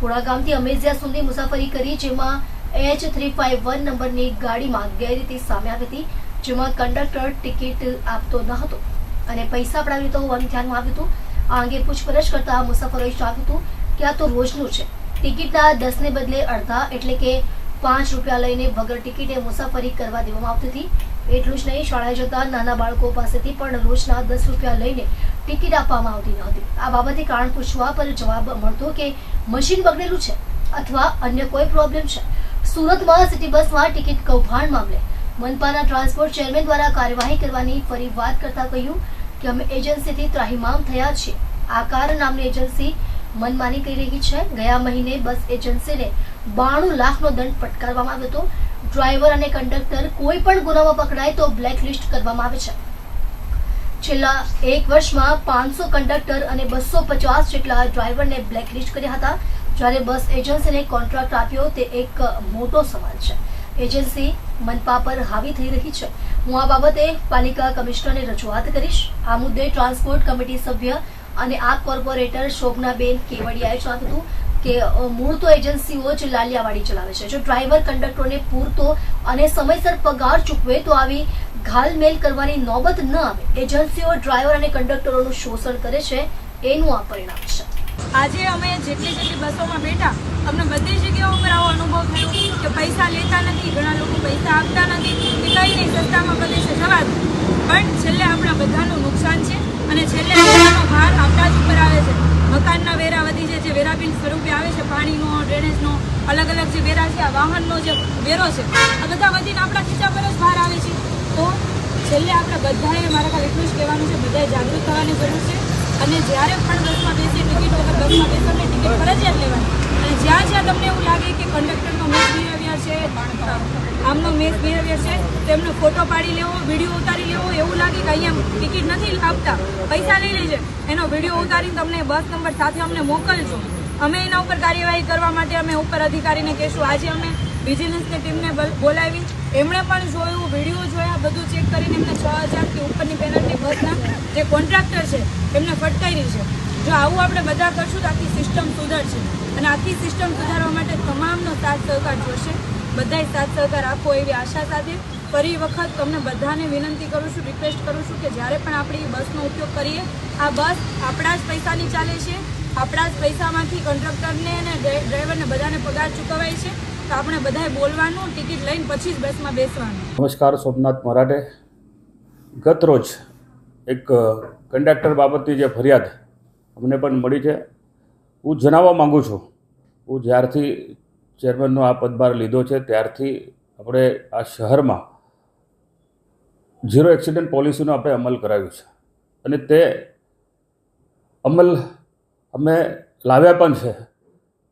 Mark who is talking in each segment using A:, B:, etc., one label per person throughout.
A: પુણા ગામથી અમેઝિયા સુધી મુસાફરી કરી, જેમાં એચ થ્રી ફાઇવ વન નંબરની ગાડીમાં ગેરરીતિ સામે આવી હતી, જેમાં કંડક્ટર ટિકિટ આપતો ન હતો અને પૈસા પડાવી તો હોવાનું ધ્યાનમાં આવ્યું હતું. આ અંગે પૂછપરછ કરતા મુસાફરોએ જણાવ્યું હતું કે આ તો રોજનું છે. ટિકિટના દસને બદલે અડધા એટલે કે પાંચ રૂપિયા લઈને વગર ટિકિટે મુસાફરી કરવા દેવામાં આવતી હતી. એટલું જ નહીં, શાળાએ જતા નાના બાળકો પાસેથી પણ રોજના દસ રૂપિયા લઈને ટિકિટ આપવામાં આવતી ન હતી. આ બાબતે કારણ પૂછવા પર જવાબ મળતો કે મશીન બગડેલું છે અથવા અન્ય કોઈ પ્રોબ્લેમ છે? સુરતમાં સિટી બસમાં ટિકિટ કૌભાંડ મામલે મનપાના ટ્રાન્સપોર્ટ ચેરમેન દ્વારા કાર્યવાહી કરવાની ફરી વાત કરતા કહ્યું કે અમે એજન્સીથી ત્રાહિમામ થયા છીએ. આકાર નામની એજન્સી મનમાની કરી રહી છે. ગયા મહિને બસ એજન્સીને બાણું લાખનો દંડ ફટકારવામાં આવ્યો હતો. ડ્રાઈવર અને કંડક્ટર કોઈ પણ ગુનામાં પકડાય તો બ્લેકલિસ્ટ કરવામાં આવે છે. છેલ્લા એક વર્ષમાં પાંચસો કંડક્ટર અને બસો પચાસ જેટલા ડ્રાઈવરને બ્લેકલિસ્ટ કર્યા હતા. જ્યારે બસ એજન્સીને કોન્ટ્રાક્ટ આપ્યો, તે એક મોટો સવાલ છે. એજન્સી મનપા પર હાવી થઈ રહી છે. હું આ બાબતે પાલિકા કમિશનરને રજૂઆત કરીશ. આ મુદ્દે ટ્રાન્સપોર્ટ કમિટી સભ્ય અને આ કોર્પોરેટર શોભનાબેન કેવડિયાએ જણાવ્યું કે મૂળ તો એજન્સીઓ જ લાલિયાવાડી ચલાવે છે. જો ડ્રાઈવર કંડક્ટરને પૂરતો અને સમયસર પગાર ચૂકવે તો આવી ઘાલમેલ કરવાની નોબત ન આવે એજન્સીઓ, ડ્રાઈવર અને કંડક્ટરોનું શોષણ કરે છે, એનું આ પરિણામ છે.
B: આજે અમે જેટલી જેટલી બસોમાં બેઠા, અમને બધી જગ્યાઓ પર આવો અનુભવ થયો કે પૈસા લેતા નથી, ઘણા લોકો પૈસા આપતા નથી, કે કંઈ નહીં, સસ્તામાં પ્રદેશે જવા પણ છેલ્લે આપણા બધાનું નુકસાન છે અને છેલ્લે આપણાનો ભાર આપણા જ ઉપર આવે છે. મકાનના વેરા વધી છે જે વેરા બિલ સ્વરૂપે આવે છે, પાણીનો, ડ્રેનેજનો, અલગ અલગ જે વેરા છે, આ વાહનનો જે વેરો છે, આ બધા વધીને આપણા ખીચા પર જ ભાર આવે છે તો છેલ્લે આપણે બધાએ મારા એટલું છે, બધાએ જાગૃત થવાની જરૂર છે. અને જ્યારે પણ બસમાં બેસીએ, ટિકિટ વગર બસમાં બેસો એટલે ટિકિટ ફરજિયાત લેવાની. અને જ્યાં જ્યાં તમને એવું લાગે કે કંડક્ટરનો મિસ બિહેવિયર છે, આમનો મિસ બિહેવિયર છે તેમનો ફોટો પાડી લેવો, વીડિયો ઉતારી લેવો, એવું લાગે કે અહીંયા ટિકિટ નથી આપતા. પૈસા લઈ લેજે. એનો વીડિયો ઉતારીને તમને બસ નંબર સાથે અમને મોકલજો. અમે એના ઉપર કાર્યવાહી કરવા માટે અમે ઉપર અધિકારીને કહેશું. આજે અમે વિજિલન્સની ટીમને બોલાવી. એમણે પણ જોયું વીડિયો જોયા, બધું ચેક કરીને એમને છ હજારથી ઉપરની પેનલ્ટી બસના જે કોન્ટ્રાક્ટર છે, એમને ફટકારી છે. જો આવું આપણે બધા કરશું તો આખી સિસ્ટમ સુધરશે. અને આખી સિસ્ટમ સુધારવા માટે તમામનો સાથ સહકાર જોશે. બધાય સાથ સહકાર આપો એવી આશા સાથે. ફરી વખત તમને બધાને વિનંતી કરું છું રિક્વેસ્ટ કરું છું કે જ્યારે પણ આપણે બસનો ઉપયોગ કરીએ, આ બસ આપણા જ પૈસાની ચાલે છે. આપણા જ પૈસામાંથી કંડક્ટરને અને ડ્રાઈવરને બધાને પગાર ચૂકવાય છે. આપણે બધાએ બોલવાનું, ટિકિટ લઈને પછી જ બસમાં બેસવાનું.
C: નમસ્કાર, સોમનાથ મરાઠે. ગત રોજ એક કંડક્ટર બાબતની જે ફરિયાદ અમને પણ મળી છે. હું જણાવવા માગું છું, હું જ્યારથી ચેરમેનનો આ પદભાર લીધો છે, ત્યારથી આપણે આ શહેરમાં ઝીરો એક્સિડન્ટ પોલિસીનો આપણે અમલ કરાવ્યું છે. અને તે અમલ અમે લાવ્યા પણ છે.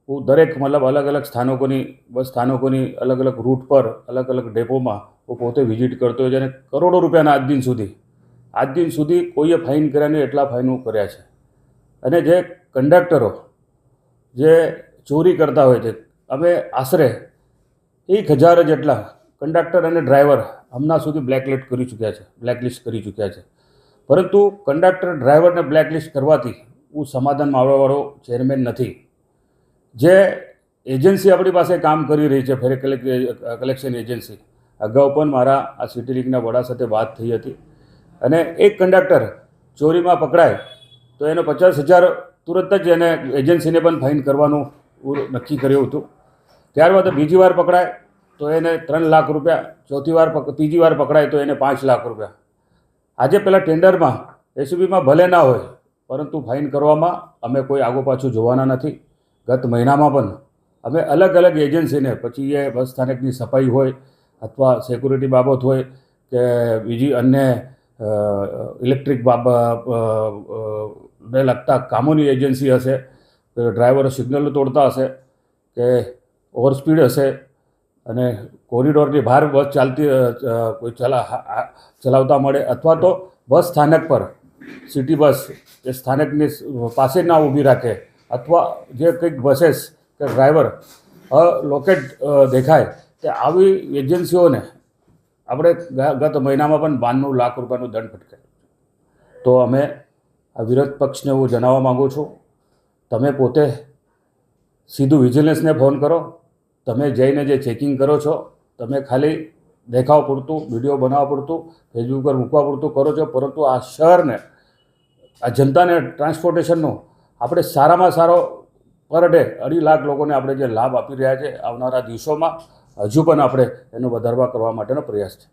C: હું દરેક મતલબ અલગ અલગ સ્થાનકોની, બસ સ્થાનકોની અલગ અલગ રૂટ પર, અલગ અલગ ડેપોમાં હું પોતે વિઝિટ કરતો હોય છે અને કરોડો રૂપિયાના આજ દિન સુધી, આજ દિન સુધી કોઈએ ફાઇન કર્યા નહીં, એટલા ફાઇનો કર્યા છે. અને જે કંડક્ટરો જે ચોરી કરતા હોય છે, અમે આશરે એક હજાર જેટલા કંડક્ટર અને ડ્રાઈવર હમણાં સુધી બ્લેકલિસ્ટ કરી ચૂક્યા છે બ્લેકલિસ્ટ કરી ચૂક્યા છે. પરંતુ કંડક્ટર ડ્રાઈવરને બ્લેકલિસ્ટ કરવાથી હું સમાધાનમાં આવવાવાળો ચેરમેન નથી. જે એજન્સી આપણી પાસે કામ કરી રહી છે, ફેરે કલેક્શન એજન્સી અગાઉ પણ મારા આ સિટી લીગના વડા સાથે વાત થઈ હતી. અને એક કંડક્ટર ચોરીમાં પકડાય, તો એને પચાસ હજાર તુરંત જ એને એજન્સીને પણ ફાઇન કરવાનું નક્કી કર્યું હતું. ત્યારબાદ બીજી વાર પકડાય, તો એને ત્રણ લાખ રૂપિયા, ચોથી વાર ત્રીજી વાર પકડાય, તો એને પાંચ લાખ રૂપિયા. આજે પેલા ટેન્ડરમાં એસયુબીમાં ભલે ના હોય, પરંતુ ફાઇન કરવામાં અમે કોઈ આગો પાછું જોવાના નથી. ગત મહિનામાં પણ અમે અલગ અલગ એજન્સીને પછી એ બસ સ્થાનકની સફાઈ હોય અથવા સિક્યુરિટી બાબત હોય કે બીજી અન્ય ઇલેક્ટ્રિક બાબ અ, અ, ને લગતા કામોની એજન્સી હશે ડ્રાઈવરો સિગ્નલ તોડતા હશે કે ઓવરસ્પીડ હશે અને કોરિડોરની બહાર બસ ચાલતી કોઈ ચલા ચલાવતા મળે અથવા તો બસ સ્થાનક પર સિટી બસ એ સ્થાનકની પાસે ના ઊભી રાખે અથવા જે કંઈક બસેસ કે ડ્રાઈવર લોકેટ દેખાય, તે આવી એજન્સીઓને આપણે ગત મહિનામાં પણ બાણું લાખ રૂપિયાનું દંડ ફટકાર્યો તો અમે આ વિરોધ પક્ષને હું જણાવવા માગું છું, તમે પોતે સીધું વિજિલન્સને ફોન કરો, તમે જઈને જે ચેકિંગ કરો છો, તમે ખાલી દેખાવ પૂરતું, વીડિયો બનાવવા પૂરતું ફેસબુક પર મૂકવા પૂરતું કરો છો, પરંતુ આ શહેરને, આ જનતાને ટ્રાન્સપોર્ટેશનનો આપણે સારામાં સારો પર અઢી લાખ લોકોને આપણે જે લાભ આપી રહ્યા છે આવનારા દિવસોમાં, હજુ પણ આપણે એનો વધારવા કરવા માટેનો પ્રયાસ છે.